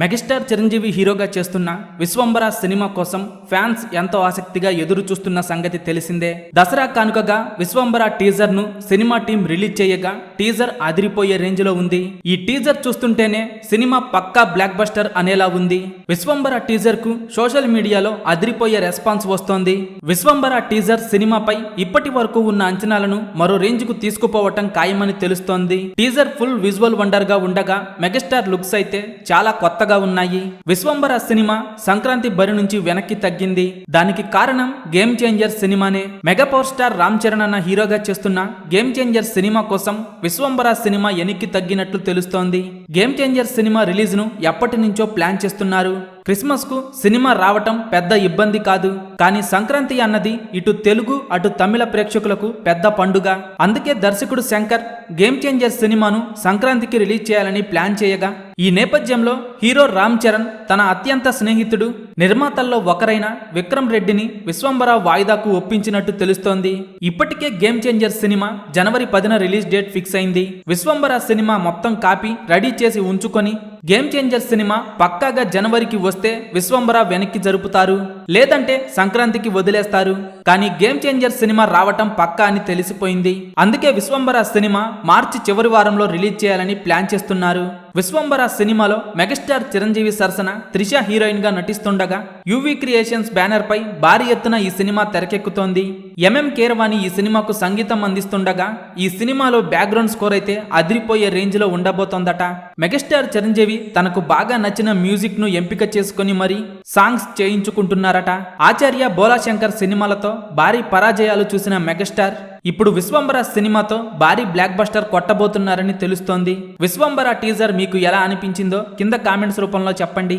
Megastar Chiranjeevi హీరోగా చేస్తున్న Vishwambhara cinema కోసం ఫ్యాన్స్ ఎంతో ఆసక్తిగా ఎదురు చూస్తున్న సంగతి తెలిసిందే. దసరా కానుకగా విశ్వంబర టీజర్ను సినిమా టీం రిలీజ్ చేయగా టీజర్ అదిరిపోయే రేంజ్లో ఉంది. ఈ టీజర్ చూస్తుంటేనే సినిమా పక్కా బ్లాక్ బస్టర్ అనేలా ఉంది. విశ్వంబర టీజర్కు సోషల్ మీడియాలో అదిరిపోయే రెస్పాన్స్ వస్తోంది. విశ్వంబర టీజర్ సినిమాపై ఇప్పటి వరకు ఉన్న అంచనాలను మరో రేంజ్కు తీసుకుపోవటం ఖాయమని తెలుస్తోంది. టీజర్ ఫుల్ విజువల్ వండర్గా ఉండగా మెగాస్టార్ లుక్స్ అయితే చాలా కొత్త కొత్తగా ఉన్నాయి. విశ్వంబర సినిమా సంక్రాంతి బరి నుంచి వెనక్కి తగ్గింది. దానికి కారణం గేమ్ చేంజర్ సినిమానే. Mega power star Ram Charan అన్న హీరోగా చేస్తున్న గేమ్ చేంజర్ సినిమా కోసం విశ్వంబర సినిమా ఎనిక్కి తగ్గినట్లు తెలుస్తోంది. గేమ్ చేంజర్ సినిమా రిలీజ్ను ఎప్పటి నుంచో ప్లాన్ చేస్తున్నారు. క్రిస్మస్కు సినిమా రావటం పెద్ద ఇబ్బంది కాదు. కానీ సంక్రాంతి అన్నది ఇటు తెలుగు అటు తమిళ ప్రేక్షకులకు పెద్ద పండుగ. అందుకే దర్శకుడు శంకర్ గేమ్ చేంజర్ సినిమాను సంక్రాంతికి రిలీజ్ చేయాలని ప్లాన్ చేయగా ఈ నేపథ్యంలో హీరో రామ్ చరణ్ తన అత్యంత స్నేహితుడు నిర్మాతల్లో ఒకరైన విక్రమ్ రెడ్డిని విశ్వంబర వాయిదాకు ఒప్పించినట్టు తెలుస్తోంది. ఇప్పటికే గేమ్ చేంజర్ సినిమా జనవరి పదిన రిలీజ్ డేట్ ఫిక్స్ అయింది. విశ్వంబర సినిమా మొత్తం కాపీ రెడీ చేసి ఉంచుకొని గేమ్ చేంజర్ సినిమా పక్కాగా జనవరికి వస్తే విశ్వంబర వెనక్కి జరుపుతారు లేదంటే సంక్రాంతికి వదిలేస్తారు. కానీ గేమ్ చేంజర్ సినిమా రావటం పక్కా అని తెలిసిపోయింది. అందుకే విశ్వంబర సినిమా మార్చి చివరి వారంలో రిలీజ్ చేయాలని ప్లాన్ చేస్తున్నారు. విశ్వంబర సినిమాలో మెగాస్టార్ చిరంజీవి సరసన త్రిష హీరోయిన్గా నటిస్తుండగా యువి క్రియేషన్స్ బ్యానర్ పై భారీ ఎత్తున ఈ సినిమా తెరకెక్కుతోంది. ఎంఎం కేరవాణి ఈ సినిమాకు సంగీతం అందిస్తుండగా ఈ సినిమాలో బ్యాక్గ్రౌండ్ స్కోర్ అయితే అదిరిపోయే రేంజ్లో ఉండబోతోందట. మెగాస్టార్ చిరంజీవి తనకు బాగా నచ్చిన మ్యూజిక్ను ఎంపిక చేసుకుని మరి సాంగ్స్ చేయించుకుంటున్నారట. ఆచార్య బోలాశంకర్ సినిమాలతో భారీ పరాజయాలు చూసిన మెగాస్టార్ ఇప్పుడు విశ్వంబర సినిమాతో భారీ బ్లాక్ బస్టర్ కొట్టబోతున్నారని తెలుస్తోంది. విశ్వంబర టీజర్ మీకు ఎలా అనిపించిందో కింద కామెంట్స్ రూపంలో చెప్పండి.